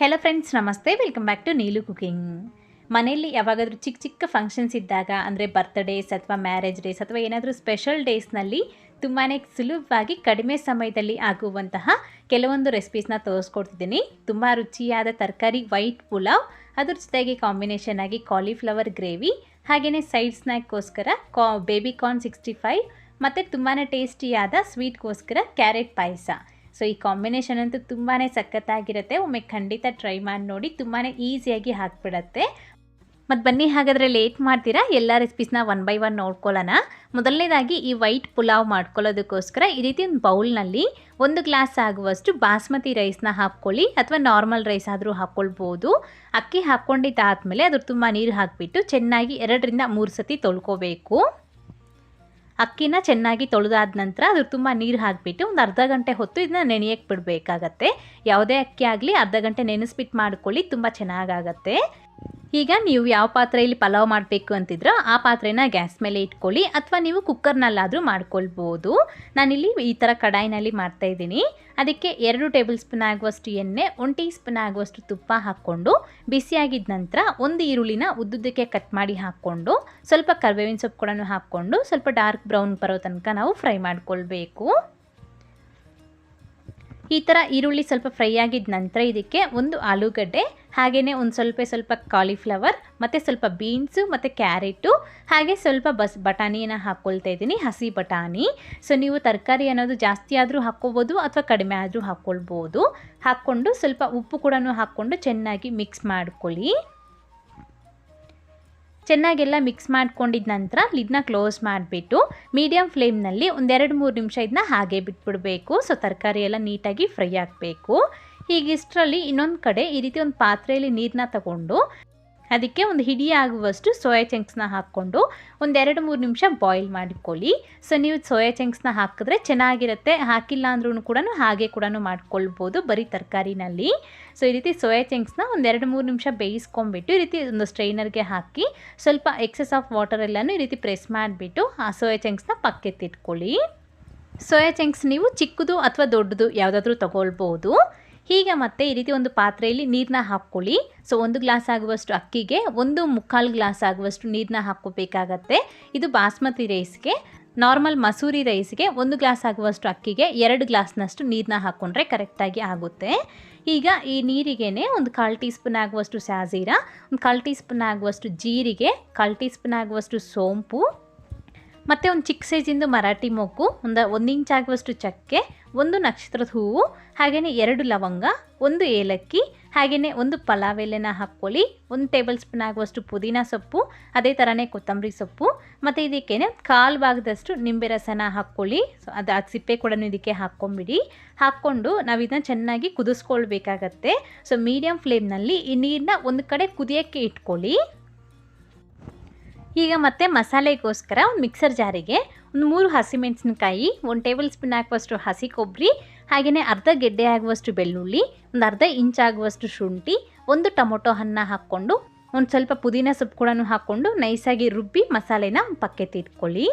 Hello friends namaste. Welcome back to Neelu cooking ಮನೆಯಲ್ಲಿ ಯಾವಾಗಾದರೂ ಚಿಕ್ಕ ಚಿಕ್ಕ ಫಂಕ್ಷನ್ಸ್ ಇದ್ದಾಗ, ಅಂದರೆ ಬರ್ತ್ಡೇಸ್ ಅಥವಾ ಮ್ಯಾರೇಜ್ ಡೇಸ್ ಅಥವಾ ಏನಾದರೂ ಸ್ಪೆಷಲ್ ಡೇಸ್ನಲ್ಲಿ ತುಂಬಾ ಸುಲಭವಾಗಿ ಕಡಿಮೆ ಸಮಯದಲ್ಲಿ ಆಗುವಂತಹ ಕೆಲವೊಂದು ರೆಸಿಪೀಸ್ನ ತೋರಿಸ್ಕೊಡ್ತಿದ್ದೀನಿ. ತುಂಬ ರುಚಿಯಾದ ತರಕಾರಿ ವೈಟ್ ಪುಲಾವ್, ಅದ್ರ ಜೊತೆಗೆ ಕಾಂಬಿನೇಷನ್ ಆಗಿ ಕಾಲಿಫ್ಲವರ್ ಗ್ರೇವಿ ಹಾಗೆಯೇ ಸೈಡ್ ಸ್ನ್ಯಾಕ್ಗೋಸ್ಕರ ಕಾ ಬೇಬಿ ಕಾರ್ನ್ ಸಿಕ್ಸ್ಟಿ ಫೈವ್ ಮತ್ತು ತುಂಬಾ ಟೇಸ್ಟಿಯಾದ ಸ್ವೀಟ್ಗೋಸ್ಕರ ಕ್ಯಾರೆಟ್ ಪಾಯಸ. ಸೊ ಈ ಕಾಂಬಿನೇಷನ್ ಅಂತೂ ತುಂಬಾ ಸಖತ್ತಾಗಿರುತ್ತೆ. ಒಮ್ಮೆ ಖಂಡಿತ ಟ್ರೈ ಮಾಡಿ ನೋಡಿ. ತುಂಬಾ ಈಸಿಯಾಗಿ ಹಾಕ್ಬಿಡತ್ತೆ. ಮತ್ತು ಬನ್ನಿ, ಹಾಗಾದರೆ ಲೇಟ್ ಮಾಡ್ತೀರಾ? ಎಲ್ಲ ರೆಸಿಪೀಸ್ನ ಒನ್ ಬೈ ಒನ್ ನೋಡ್ಕೊಳ್ಳೋಣ. ಮೊದಲನೇದಾಗಿ ಈ ವೈಟ್ ಪುಲಾವ್ ಮಾಡ್ಕೊಳ್ಳೋದಕ್ಕೋಸ್ಕರ ಈ ರೀತಿ ಒಂದು ಬೌಲ್ನಲ್ಲಿ ಒಂದು ಗ್ಲಾಸ್ ಆಗುವಷ್ಟು ಬಾಸ್ಮತಿ ರೈಸ್ನ ಹಾಕ್ಕೊಳ್ಳಿ. ಅಥವಾ ನಾರ್ಮಲ್ ರೈಸ್ ಆದರೂ ಹಾಕ್ಕೊಳ್ಬೋದು. ಅಕ್ಕಿ ಹಾಕ್ಕೊಂಡಿದ್ದಾದಮೇಲೆ ಅದ್ರ ತುಂಬ ನೀರು ಹಾಕಿಬಿಟ್ಟು ಚೆನ್ನಾಗಿ ಎರಡರಿಂದ ಮೂರು ಸತಿ ತೊಳ್ಕೊಬೇಕು. ಅಕ್ಕಿನ ಚೆನ್ನಾಗಿ ತೊಳೆದಾದ ನಂತರ ಅದ್ರ ತುಂಬ ನೀರು ಹಾಕಿಬಿಟ್ಟು ಒಂದು ಅರ್ಧ ಗಂಟೆ ಹೊತ್ತು ಇದನ್ನ ನೆನೆಯಕ್ಕೆ ಬಿಡಬೇಕಾಗತ್ತೆ. ಯಾವುದೇ ಅಕ್ಕಿ ಆಗಲಿ ಅರ್ಧ ಗಂಟೆ ನೆನೆಸ್ಬಿಟ್ಟು ಮಾಡ್ಕೊಳ್ಳಿ, ತುಂಬ ಚೆನ್ನಾಗಾಗತ್ತೆ. ಈಗ ನೀವು ಯಾವ ಪಾತ್ರೆಯಲ್ಲಿ ಪಲಾವ್ ಮಾಡಬೇಕು ಅಂತಿದ್ರೋ ಆ ಪಾತ್ರೆನ ಗ್ಯಾಸ್ ಮೇಲೆ ಇಟ್ಕೊಳ್ಳಿ ಅಥವಾ ನೀವು ಕುಕ್ಕರ್ನಲ್ಲಾದರೂ ಮಾಡ್ಕೊಳ್ಬೋದು. ನಾನಿಲ್ಲಿ ಈ ಥರ ಕಡಾಯಿನಲ್ಲಿ ಮಾಡ್ತಾಯಿದ್ದೀನಿ ಅದಕ್ಕೆ ಎರಡು ಟೇಬಲ್ ಸ್ಪೂನ್ ಆಗುವಷ್ಟು ಎಣ್ಣೆ, ಒಂದು ಟೀ ಸ್ಪೂನ್ ಆಗುವಷ್ಟು ತುಪ್ಪ ಹಾಕ್ಕೊಂಡು ಬಿಸಿಯಾಗಿದ್ದ ನಂತರ ಒಂದು ಈರುಳ್ಳಿನ ಉದ್ದುದ್ದಕ್ಕೆ ಕಟ್ ಮಾಡಿ ಹಾಕ್ಕೊಂಡು, ಸ್ವಲ್ಪ ಕರ್ಬೇವಿನ ಸೊಪ್ಪು ಕೂಡ ಹಾಕ್ಕೊಂಡು, ಸ್ವಲ್ಪ ಡಾರ್ಕ್ ಬ್ರೌನ್ ಬರೋ ತನಕ ನಾವು ಫ್ರೈ ಮಾಡ್ಕೊಳ್ಬೇಕು. ಈ ಥರ ಈರುಳ್ಳಿ ಸ್ವಲ್ಪ ಫ್ರೈ ಆಗಿದ ನಂತರ ಇದಕ್ಕೆ ಒಂದು ಆಲೂಗಡ್ಡೆ ಹಾಗೆಯೇ ಒಂದು ಸ್ವಲ್ಪ ಸ್ವಲ್ಪ ಕಾಲಿಫ್ಲವರ್ ಮತ್ತು ಸ್ವಲ್ಪ ಬೀನ್ಸು ಮತ್ತು ಕ್ಯಾರೆಟು ಹಾಗೆ ಸ್ವಲ್ಪ ಬಸ್ ಬಟಾಣಿಯನ್ನು ಹಾಕ್ಕೊಳ್ತಾ ಇದ್ದೀನಿ, ಹಸಿ ಬಟಾಣಿ. ಸೊ ನೀವು ತರಕಾರಿ ಅನ್ನೋದು ಜಾಸ್ತಿ ಆದರೂ ಹಾಕ್ಕೋಬೋದು ಅಥವಾ ಕಡಿಮೆ ಆದರೂ ಹಾಕ್ಕೊಳ್ಬೋದು ಹಾಕ್ಕೊಂಡು ಸ್ವಲ್ಪ ಉಪ್ಪು ಕೂಡ ಹಾಕ್ಕೊಂಡು ಚೆನ್ನಾಗಿ ಮಿಕ್ಸ್ ಮಾಡ್ಕೊಳ್ಳಿ. ಚೆನ್ನಾಗೆಲ್ಲ ಮಿಕ್ಸ್ ಮಾಡ್ಕೊಂಡಿದ ನಂತರ ಲಿಡ್ನ ಕ್ಲೋಸ್ ಮಾಡಿಬಿಟ್ಟು ಮೀಡಿಯಮ್ ಫ್ಲೇಮ್ನಲ್ಲಿ ಒಂದೆರಡು ಮೂರು ನಿಮಿಷ ಇದನ್ನ ಹಾಗೆ ಬಿಟ್ಬಿಡಬೇಕು. ಸೊ ತರಕಾರಿ ಎಲ್ಲ ನೀಟಾಗಿ ಫ್ರೈ ಆಗಬೇಕು. ಹೀಗಿಷ್ಟರಲ್ಲಿ ಇನ್ನೊಂದು ಕಡೆ ಈ ರೀತಿ ಒಂದು ಪಾತ್ರೆಯಲ್ಲಿ ನೀರನ್ನ ತಗೊಂಡು ಅದಕ್ಕೆ ಒಂದು ಹಿಡಿ ಆಗುವಷ್ಟು ಸೋಯಾ ಚಂಕ್ಸ್ನ ಹಾಕ್ಕೊಂಡು ಒಂದೆರಡು ಮೂರು ನಿಮಿಷ ಬಾಯ್ಲ್ ಮಾಡಿಕೊಳ್ಳಿ. ಸೊ ನೀವು ಸೋಯಾ ಚಂಕ್ಸ್ನ ಹಾಕಿದ್ರೆ ಚೆನ್ನಾಗಿರುತ್ತೆ. ಹಾಕಿಲ್ಲ ಅಂದ್ರೂ ಕೂಡ ಹಾಗೆ ಕೂಡ ಮಾಡ್ಕೊಳ್ಬೋದು ಬರೀ ತರಕಾರಿನಲ್ಲಿ. ಸೊ ಈ ರೀತಿ ಸೋಯಾ ಚಂಕ್ಸ್ನ ಒಂದೆರಡು ಮೂರು ನಿಮಿಷ ಬೇಯಿಸ್ಕೊಂಬಿಟ್ಟು ಈ ರೀತಿ ಒಂದು ಸ್ಟ್ರೈನರ್ಗೆ ಹಾಕಿ ಸ್ವಲ್ಪ ಎಕ್ಸಸ್ ಆಫ್ ವಾಟರ್ ಎಲ್ಲನೂ ಈ ರೀತಿ ಪ್ರೆಸ್ ಮಾಡಿಬಿಟ್ಟು ಆ ಸೋಯಾ ಚಂಕ್ಸ್ನ ಪಕ್ಕೆತ್ತಿಟ್ಕೊಳ್ಳಿ. ಸೋಯಾ ಚಂಕ್ಸ್ ನೀವು ಚಿಕ್ಕದು ಅಥವಾ ದೊಡ್ಡದು ಯಾವುದಾದ್ರೂ ತಗೊಳ್ಬೋದು. ಹೀಗೆ ಮತ್ತೆ ಈ ರೀತಿ ಒಂದು ಪಾತ್ರೆಯಲ್ಲಿ ನೀರನ್ನ ಹಾಕ್ಕೊಳ್ಳಿ. ಸೊ ಒಂದು ಗ್ಲಾಸ್ ಆಗುವಷ್ಟು ಅಕ್ಕಿಗೆ, ಒಂದು ಮುಕ್ಕಾಲು ಗ್ಲಾಸ್ ಆಗುವಷ್ಟು ನೀರನ್ನ ಹಾಕ್ಕೋಬೇಕಾಗತ್ತೆ. ಇದು ಬಾಸ್ಮತಿ ರೈಸ್ಗೆ, ನಾರ್ಮಲ್ ಮಸೂರಿ ರೈಸ್ಗೆ ಒಂದು ಗ್ಲಾಸ್ ಆಗುವಷ್ಟು ಅಕ್ಕಿಗೆ ಎರಡು ಗ್ಲಾಸ್ನಷ್ಟು ನೀರನ್ನ ಹಾಕ್ಕೊಂಡ್ರೆ ಕರೆಕ್ಟಾಗಿ ಆಗುತ್ತೆ. ಈಗ ಈ ನೀರಿಗೆ ಒಂದು ಕಾಲು ಟೀ ಸ್ಪೂನ್ ಆಗುವಷ್ಟು ಸ್ಯಾಜೀರ ಒಂದು ಕಾಲು ಟೀ ಸ್ಪೂನ್ ಆಗುವಷ್ಟು ಜೀರಿಗೆ, ಕಾಲು ಟೀ ಸ್ಪೂನ್ ಆಗುವಷ್ಟು ಸೋಂಪು ಮತ್ತು ಒಂದು ಚಿಕ್ಕ ಸೈಜಿಂದು ಮರಾಠಿ ಮೊಗ್ಗು ಒಂದು ಒಂದು ಇಂಚ್ ಆಗುವಷ್ಟು ಚಕ್ಕೆ, ಒಂದು ನಕ್ಷತ್ರದ ಹೂವು ಹಾಗೆಯೇ ಎರಡು ಲವಂಗ, ಒಂದು ಏಲಕ್ಕಿ ಹಾಗೆಯೇ ಒಂದು ಪಲಾವ್ ಎಲೆನ ಹಾಕ್ಕೊಳ್ಳಿ, ಒಂದು ಟೇಬಲ್ ಸ್ಪೂನ್ ಆಗುವಷ್ಟು ಪುದೀನ ಸೊಪ್ಪು, ಅದೇ ಥರನೇ ಕೊತ್ತಂಬರಿ ಸೊಪ್ಪು, ಮತ್ತು ಇದಕ್ಕೇನೆ ಕಾಲು ಭಾಗದಷ್ಟು ನಿಂಬೆ ರಸನ ಹಾಕ್ಕೊಳ್ಳಿ, ಸೊ ಅದು ಅದು ಸಿಪ್ಪೆ ಕೂಡ ಇದಕ್ಕೆ ಹಾಕ್ಕೊಂಬಿಡಿ. ಹಾಕ್ಕೊಂಡು ನಾವು ಇದನ್ನ ಚೆನ್ನಾಗಿ ಕುದಿಸ್ಕೊಳ್ಬೇಕಾಗತ್ತೆ. ಸೊ ಮೀಡಿಯಮ್ ಫ್ಲೇಮ್ನಲ್ಲಿ ಈ ನೀರನ್ನ ಒಂದು ಕಡೆ ಕುದಿಯೋಕ್ಕೆ ಇಟ್ಕೊಳ್ಳಿ. ಈಗ ಮತ್ತೆ ಮಸಾಲೆಗೋಸ್ಕರ ಒಂದು ಮಿಕ್ಸರ್ ಜಾರಿಗೆ ಒಂದು ಮೂರು ಹಸಿಮೆಣಸಿನಕಾಯಿ, ಒಂದು ಟೇಬಲ್ ಸ್ಪೂನ್ ಹಾಕುವಷ್ಟು ಹಸಿ ಕೊಬ್ಬರಿ ಹಾಗೆಯೇ ಅರ್ಧ ಗೆಡ್ಡೆ ಆಗುವಷ್ಟು ಬೆಳ್ಳುಳ್ಳಿ, ಒಂದು ಅರ್ಧ ಇಂಚ್ ಆಗುವಷ್ಟು ಶುಂಠಿ, ಒಂದು ಟೊಮೊಟೊ ಹಣ್ಣು ಹಾಕ್ಕೊಂಡು ಒಂದು ಸ್ವಲ್ಪ ಪುದೀನ ಸೊಪ್ಪು ಕೂಡ ಹಾಕ್ಕೊಂಡು ನೈಸಾಗಿ ರುಬ್ಬಿ ಮಸಾಲೆನ ಪಕ್ಕೆ ಇಟ್ಕೊಳ್ಳಿ.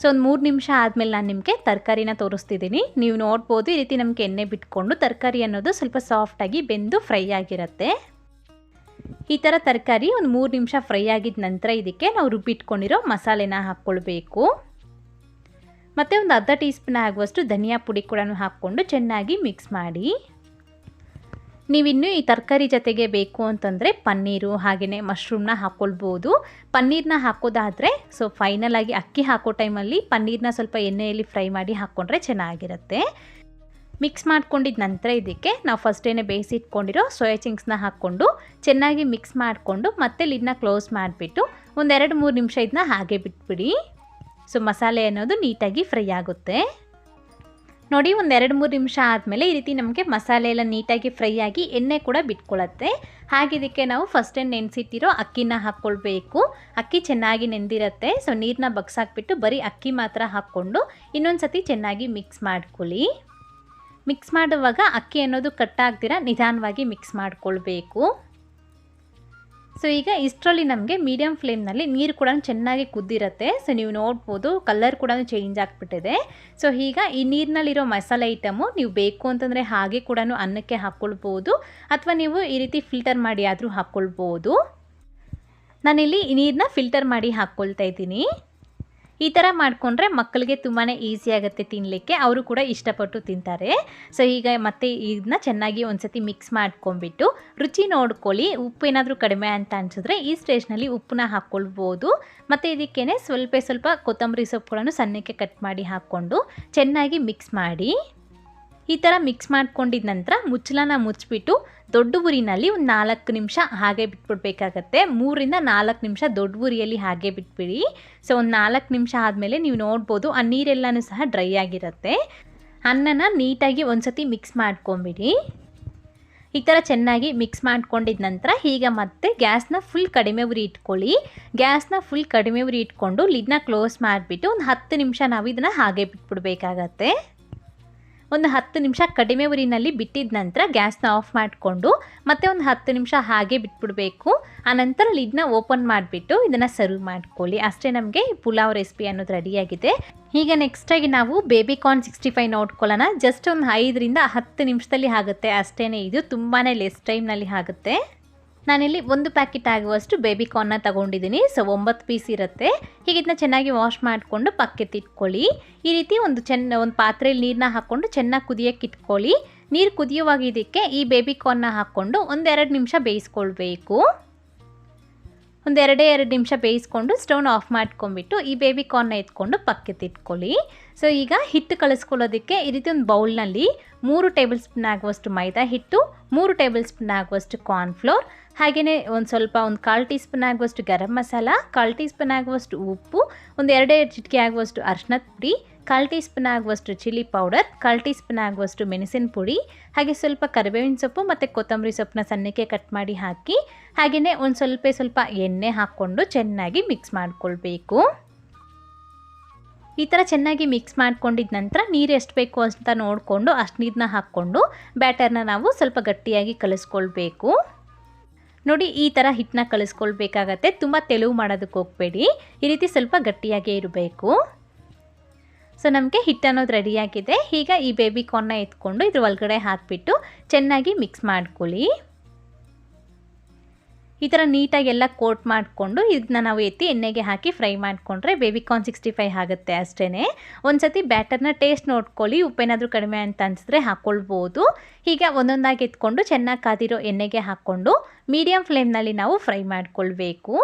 ಸೊ ಒಂದು ಮೂರು ನಿಮಿಷ ಆದಮೇಲೆ ನಾನು ನಿಮಗೆ ತರಕಾರಿನ ತೋರಿಸ್ತಿದ್ದೀನಿ ನೀವು ನೋಡ್ಬೋದು, ಈ ರೀತಿ ನಮಗೆ ಎಣ್ಣೆ ಬಿಟ್ಕೊಂಡು ತರಕಾರಿ ಅನ್ನೋದು ಸ್ವಲ್ಪ ಸಾಫ್ಟಾಗಿ ಬೆಂದು ಫ್ರೈ ಆಗಿರುತ್ತೆ. ಈ ಥರ ತರಕಾರಿ ಒಂದು ಮೂರು ನಿಮಿಷ ಫ್ರೈ ಆಗಿದ ನಂತರ ಇದಕ್ಕೆ ನಾವು ರುಬ್ಬಿಟ್ಕೊಂಡಿರೋ ಮಸಾಲೆನ ಹಾಕ್ಕೊಳ್ಬೇಕು ಮತ್ತು ಒಂದು ಅರ್ಧ ಟೀ ಸ್ಪೂನ್ ಆಗುವಷ್ಟು ಧನಿಯಾ ಪುಡಿ ಕೂಡ ಹಾಕ್ಕೊಂಡು ಚೆನ್ನಾಗಿ ಮಿಕ್ಸ್ ಮಾಡಿ. ನೀವಿನ್ನೂ ಈ ತರಕಾರಿ ಜೊತೆಗೆ ಬೇಕು ಅಂತಂದರೆ ಪನ್ನೀರು ಹಾಗೆಯೇ ಮಶ್ರೂಮ್ನ ಹಾಕ್ಕೊಳ್ಬೋದು ಪನ್ನೀರನ್ನ ಹಾಕೋದಾದರೆ ಸೊ ಫೈನಲ್ ಆಗಿ ಅಕ್ಕಿ ಹಾಕೋ ಟೈಮಲ್ಲಿ ಪನ್ನೀರನ್ನ ಸ್ವಲ್ಪ ಎಣ್ಣೆಯಲ್ಲಿ ಫ್ರೈ ಮಾಡಿ ಹಾಕ್ಕೊಂಡ್ರೆ ಚೆನ್ನಾಗಿರುತ್ತೆ. ಮಿಕ್ಸ್ ಮಾಡ್ಕೊಂಡಿದ್ದ ನಂತರ ಇದಕ್ಕೆ ನಾವು ಫಸ್ಟೇನೆ ಬೇಯಿಸಿಟ್ಕೊಂಡಿರೋ ಸೋಯಾ ಚಿಂಗ್ಸ್ನ ಹಾಕ್ಕೊಂಡು ಚೆನ್ನಾಗಿ ಮಿಕ್ಸ್ ಮಾಡಿಕೊಂಡು ಮತ್ತೆ ಲಿಡ್ನ ಕ್ಲೋಸ್ ಮಾಡಿಬಿಟ್ಟು ಒಂದೆರಡು ಮೂರು ನಿಮಿಷ ಇದನ್ನ ಹಾಗೆ ಬಿಟ್ಬಿಡಿ. ಸೊ ಮಸಾಲೆ ಅನ್ನೋದು ನೀಟಾಗಿ ಫ್ರೈ ಆಗುತ್ತೆ. ನೋಡಿ ಒಂದೆರಡು ಮೂರು ನಿಮಿಷ ಆದಮೇಲೆ ಈ ರೀತಿ ನಮಗೆ ಮಸಾಲೆ ಎಲ್ಲ ನೀಟಾಗಿ ಫ್ರೈ ಆಗಿ ಎಣ್ಣೆ ಕೂಡ ಬಿಟ್ಕೊಳ್ಳುತ್ತೆ ಹಾಗಿದ್ದಕ್ಕೆ ನಾವು ನಾವು ಏನು ನೆನೆಸಿಟ್ಟಿರೋ ಅಕ್ಕಿನ ಹಾಕ್ಕೊಳ್ಬೇಕು ಅಕ್ಕಿ ಚೆನ್ನಾಗಿ ನೆಂದಿರುತ್ತೆ. ಸೊ ನೀರನ್ನ ಬಗ್ಸಾಕ್ಬಿಟ್ಟು ಬರೀ ಅಕ್ಕಿ ಮಾತ್ರ ಹಾಕ್ಕೊಂಡು ಇನ್ನೊಂದು ಸತಿ ಚೆನ್ನಾಗಿ ಮಿಕ್ಸ್ ಮಾಡ್ಕೊಳ್ಳಿ. ಮಿಕ್ಸ್ ಮಾಡುವಾಗ ಅಕ್ಕಿ ಅನ್ನೋದು ಕಟ್ಟಾಗ್ದಿರ ನಿಧಾನವಾಗಿ ಮಿಕ್ಸ್ ಮಾಡಿಕೊಳ್ಬೇಕು. ಸೊ ಈಗ ಇಷ್ಟರಲ್ಲಿ ನಮಗೆ ಮೀಡಿಯಮ್ ಫ್ಲೇಮ್ನಲ್ಲಿ ನೀರು ಕೂಡ ಚೆನ್ನಾಗಿ ಕುದ್ದಿರುತ್ತೆ. ಸೊ ನೀವು ನೋಡ್ಬೋದು ಕಲರ್ ಕೂಡ ಚೇಂಜ್ ಆಗಿಬಿಟ್ಟಿದೆ. ಸೊ ಈಗ ಈ ನೀರಿನಲ್ಲಿರೋ ಮಸಾಲೆ ಐಟಮು ನೀವು ಬೇಕು ಅಂತಂದರೆ ಹಾಗೆ ಕೂಡ ಅನ್ನಕ್ಕೆ ಹಾಕ್ಕೊಳ್ಬೋದು ಅಥವಾ ನೀವು ಈ ರೀತಿ ಫಿಲ್ಟರ್ ಮಾಡಿ ಆದರೂ ಹಾಕ್ಕೊಳ್ಬೋದು ನಾನಿಲ್ಲಿ ಈ ನೀರನ್ನ ಫಿಲ್ಟರ್ ಮಾಡಿ ಹಾಕ್ಕೊಳ್ತಾ ಇದ್ದೀನಿ. ಈ ಥರ ಮಾಡಿಕೊಂಡ್ರೆ ಮಕ್ಕಳಿಗೆ ತುಂಬಾ ಈಸಿ ಆಗುತ್ತೆ ತಿನ್ನಲಿಕ್ಕೆ ಅವರು ಕೂಡ ಇಷ್ಟಪಟ್ಟು ತಿಂತಾರೆ. ಸೊ ಈಗ ಮತ್ತೆ ಇದನ್ನ ಚೆನ್ನಾಗಿ ಒಂದ್ಸತಿ ಮಿಕ್ಸ್ ಮಾಡ್ಕೊಂಬಿಟ್ಟು ರುಚಿ ನೋಡ್ಕೊಳ್ಳಿ. ಉಪ್ಪು ಏನಾದರೂ ಕಡಿಮೆ ಅಂತ ಅನಿಸಿದ್ರೆ ಈ ಸ್ಟೇಜ್ನಲ್ಲಿ ಉಪ್ಪನ್ನ ಹಾಕ್ಕೊಳ್ಬೋದು. ಮತ್ತು ಇದಕ್ಕೇ ಸ್ವಲ್ಪ ಸ್ವಲ್ಪ ಕೊತ್ತಂಬರಿ ಸೊಪ್ಪುಗಳನ್ನು ಸಣ್ಣಕ್ಕೆ ಕಟ್ ಮಾಡಿ ಹಾಕ್ಕೊಂಡು ಚೆನ್ನಾಗಿ ಮಿಕ್ಸ್ ಮಾಡಿ. ಈ ಥರ ಮಿಕ್ಸ್ ಮಾಡ್ಕೊಂಡಿದ ನಂತರ ಮುಚ್ಚಲನ ಮುಚ್ಚಿಬಿಟ್ಟು ದೊಡ್ಡ ಉರಿನಲ್ಲಿ ಒಂದು ನಾಲ್ಕು ನಿಮಿಷ ಹಾಗೆ ಬಿಟ್ಬಿಡ್ಬೇಕಾಗತ್ತೆ. ಮೂರಿಂದ ನಾಲ್ಕು ನಿಮಿಷ ದೊಡ್ಡ ಉರಿಯಲ್ಲಿ ಹಾಗೆ ಬಿಟ್ಬಿಡಿ. ಸೊ ಒಂದು ನಾಲ್ಕು ನಿಮಿಷ ಆದಮೇಲೆ ನೀವು ನೋಡ್ಬೋದು ಆ ನೀರೆಲ್ಲನೂ ಸಹ ಡ್ರೈ ಆಗಿರುತ್ತೆ. ಅನ್ನನ ನೀಟಾಗಿ ಒಂದ್ಸತಿ ಮಿಕ್ಸ್ ಮಾಡ್ಕೊಂಬಿಡಿ. ಈ ಥರ ಚೆನ್ನಾಗಿ ಮಿಕ್ಸ್ ಮಾಡ್ಕೊಂಡಿದ ನಂತರ ಈಗ ಮತ್ತೆ ಗ್ಯಾಸ್ನ ಫುಲ್ ಕಡಿಮೆ ಉರಿ ಇಟ್ಕೊಳ್ಳಿ. ಗ್ಯಾಸ್ನ ಫುಲ್ ಕಡಿಮೆ ಉರಿ ಇಟ್ಕೊಂಡು ಲಿಡ್ನ ಕ್ಲೋಸ್ ಮಾಡಿಬಿಟ್ಟು ಒಂದು ಹತ್ತು ನಿಮಿಷ ನಾವು ಇದನ್ನು ಹಾಗೆ ಬಿಟ್ಬಿಡ್ಬೇಕಾಗತ್ತೆ. ಒಂದು ಹತ್ತು ನಿಮಿಷ ಕಡಿಮೆ ಉರಿನಲ್ಲಿ ಬಿಟ್ಟಿದ ನಂತರ ಗ್ಯಾಸ್ನ ಆಫ್ ಮಾಡಿಕೊಂಡು ಮತ್ತೆ ಒಂದು ಹತ್ತು ನಿಮಿಷ ಹಾಗೆ ಬಿಟ್ಬಿಡಬೇಕು. ಆನಂತರ ಲಿಡ್ನ ಓಪನ್ ಮಾಡಿಬಿಟ್ಟು ಇದನ್ನು ಸರ್ವ್ ಮಾಡ್ಕೊಳ್ಳಿ. ಅಷ್ಟೇ ನಮಗೆ ಪುಲಾವ್ ರೆಸಿಪಿ ಅನ್ನೋದು ರೆಡಿಯಾಗಿದೆ ಈಗ ನೆಕ್ಸ್ಟಾಗಿ ನಾವು ಬೇಬಿ ಕಾರ್ನ್ ಸಿಕ್ಸ್ಟಿ ಫೈವ್ ನೋಡ್ಕೊಳ್ಳೋಣ. ಜಸ್ಟ್ ಒಂದು ಐದರಿಂದ ಹತ್ತು ನಿಮಿಷದಲ್ಲಿ ಆಗುತ್ತೆ. ಅಷ್ಟೇ ಇದು ತುಂಬಾ ಲೆಸ್ ಟೈಮ್ನಲ್ಲಿ ಆಗುತ್ತೆ. ನಾನಿಲ್ಲಿ ಒಂದು ಪ್ಯಾಕೆಟ್ ಆಗುವಷ್ಟು ಬೇಬಿ ಕಾರ್ನ ತಗೊಂಡಿದ್ದೀನಿ ಸೊ ಒಂಬತ್ತು ಪೀಸ್ ಇರುತ್ತೆ. ಹೀಗೆ ಇದನ್ನ ಚೆನ್ನಾಗಿ ವಾಶ್ ಮಾಡಿಕೊಂಡು ಪಕ್ಕೆತ್ತಿಟ್ಕೊಳ್ಳಿ ಈ ರೀತಿ ಒಂದು ಚೆನ್ನ, ಒಂದು ಪಾತ್ರೆಯಲ್ಲಿ ನೀರನ್ನ ಹಾಕ್ಕೊಂಡು ಚೆನ್ನಾಗಿ ಕುದಿಯೋಕ್ಕೆ ಇಟ್ಕೊಳ್ಳಿ. ನೀರು ಕುದಿಯುವಾಗ ಇದಕ್ಕೆ ಈ ಬೇಬಿ ಕಾರ್ನ ಹಾಕ್ಕೊಂಡು ಒಂದೆರಡು ನಿಮಿಷ ಬೇಯಿಸ್ಕೊಳ್ಬೇಕು. ಒಂದೆರಡೇ ಎರಡೇ ನಿಮಿಷ ಬೇಯಿಸ್ಕೊಂಡು ಸ್ಟೌನ್ ಆಫ್ ಮಾಡ್ಕೊಂಬಿಟ್ಟು ಈ ಬೇಬಿ ಕಾರ್ನ ಎತ್ಕೊಂಡು ಪಕ್ಕೆತ್ತಿಟ್ಕೊಳ್ಳಿ ಸೊ ಈಗ ಹಿಟ್ಟು ಕಳಿಸ್ಕೊಳ್ಳೋದಕ್ಕೆ ಈ ರೀತಿ ಒಂದು ಬೌಲ್ನಲ್ಲಿ ಮೂರು ಟೇಬಲ್ ಸ್ಪೂನ್ ಆಗುವಷ್ಟು ಮೈದಾ ಹಿಟ್ಟು, ಮೂರು ಟೇಬಲ್ ಸ್ಪೂನ್ ಆಗುವಷ್ಟು ಕಾರ್ನ್ಫ್ಲೋರ್ ಹಾಗೆಯೇ ಒಂದು ಸ್ವಲ್ಪ ಒಂದು ಕಾಲು ಟೀ ಸ್ಪೂನ್ ಆಗುವಷ್ಟು ಗರಂ ಮಸಾಲ, ಕಾಲು ಟೀ ಸ್ಪೂನ್ ಆಗುವಷ್ಟು ಉಪ್ಪು, ಒಂದು ಎರಡೇ ಚಿಟಿಕೆ ಆಗುವಷ್ಟು ಅರ್ಶಿನದ ಪುಡಿ, ಕಾಲು ಟೀ ಸ್ಪೂನ್ ಆಗುವಷ್ಟು ಚಿಲ್ಲಿ ಪೌಡರ್, ಕಾಲು ಟೀ ಸ್ಪೂನ್ ಆಗುವಷ್ಟು ಮೆಣಸಿನ ಪುಡಿ, ಹಾಗೆ ಸ್ವಲ್ಪ ಕರಿಬೇವಿನ ಸೊಪ್ಪು ಮತ್ತು ಕೊತ್ತಂಬರಿ ಸೊಪ್ಪನ್ನ ಸಣ್ಣಕ್ಕೆ ಕಟ್ ಮಾಡಿ ಹಾಕಿ, ಹಾಗೆಯೇ ಒಂದು ಸ್ವಲ್ಪ ಸ್ವಲ್ಪ ಎಣ್ಣೆ ಹಾಕ್ಕೊಂಡು ಚೆನ್ನಾಗಿ ಮಿಕ್ಸ್ ಮಾಡಿಕೊಳ್ಬೇಕು. ಈ ಥರ ಚೆನ್ನಾಗಿ ಮಿಕ್ಸ್ ಮಾಡ್ಕೊಂಡಿದ ನಂತರ ನೀರು ಎಷ್ಟು ಬೇಕು ಅಂತ ನೋಡಿಕೊಂಡು ಅಷ್ಟು ನೀರನ್ನ ಹಾಕ್ಕೊಂಡು ಬ್ಯಾಟರ್ನ ನಾವು ಸ್ವಲ್ಪ ಗಟ್ಟಿಯಾಗಿ ಕಲಿಸ್ಕೊಳ್ಬೇಕು. ನೋಡಿ, ಈ ಥರ ಹಿಟ್ಟನ್ನ ಕಳಿಸ್ಕೊಳ್ಬೇಕಾಗತ್ತೆ ತುಂಬ ತೆಳುವು ಮಾಡೋದಕ್ಕೆ ಹೋಗಬೇಡಿ. ಈ ರೀತಿ ಸ್ವಲ್ಪ ಗಟ್ಟಿಯಾಗೇ ಇರಬೇಕು. ಸೊ ನಮಗೆ ಹಿಟ್ಟು ಅನ್ನೋದು ರೆಡಿಯಾಗಿದೆ ಈಗ ಈ ಬೇಬಿ ಕಾರ್ನ್ನ ಎತ್ಕೊಂಡು ಇದ್ರ ಒಳಗಡೆ ಹಾಕಿಬಿಟ್ಟು ಚೆನ್ನಾಗಿ ಮಿಕ್ಸ್ ಮಾಡ್ಕೊಳ್ಳಿ. ಈ ಥರ ನೀಟಾಗಿ ಎಲ್ಲ ಕೋಟ್ ಮಾಡಿಕೊಂಡು ಇದನ್ನ ನಾವು ಎತ್ತಿ ಎಣ್ಣೆಗೆ ಹಾಕಿ ಫ್ರೈ ಮಾಡಿಕೊಂಡ್ರೆ ಬೇಬಿ ಕಾರ್ನ್ ಸಿಕ್ಸ್ಟಿ ಫೈವ್ ಆಗುತ್ತೆ ಅಷ್ಟೇ ಒಂದು ಸತಿ ಬ್ಯಾಟರ್ನ ಟೇಸ್ಟ್ ನೋಡ್ಕೊಳ್ಳಿ, ಉಪ್ಪೇನಾದರೂ ಕಡಿಮೆ ಅಂತ ಅನಿಸಿದ್ರೆ ಹಾಕ್ಕೊಳ್ಬೋದು ಹೀಗೆ ಒಂದೊಂದಾಗಿ ಎತ್ಕೊಂಡು ಚೆನ್ನಾಗಿ ಕಾದಿರೋ ಎಣ್ಣೆಗೆ ಹಾಕ್ಕೊಂಡು ಮೀಡಿಯಮ್ ಫ್ಲೇಮ್ನಲ್ಲಿ ನಾವು ಫ್ರೈ ಮಾಡ್ಕೊಳ್ಬೇಕು.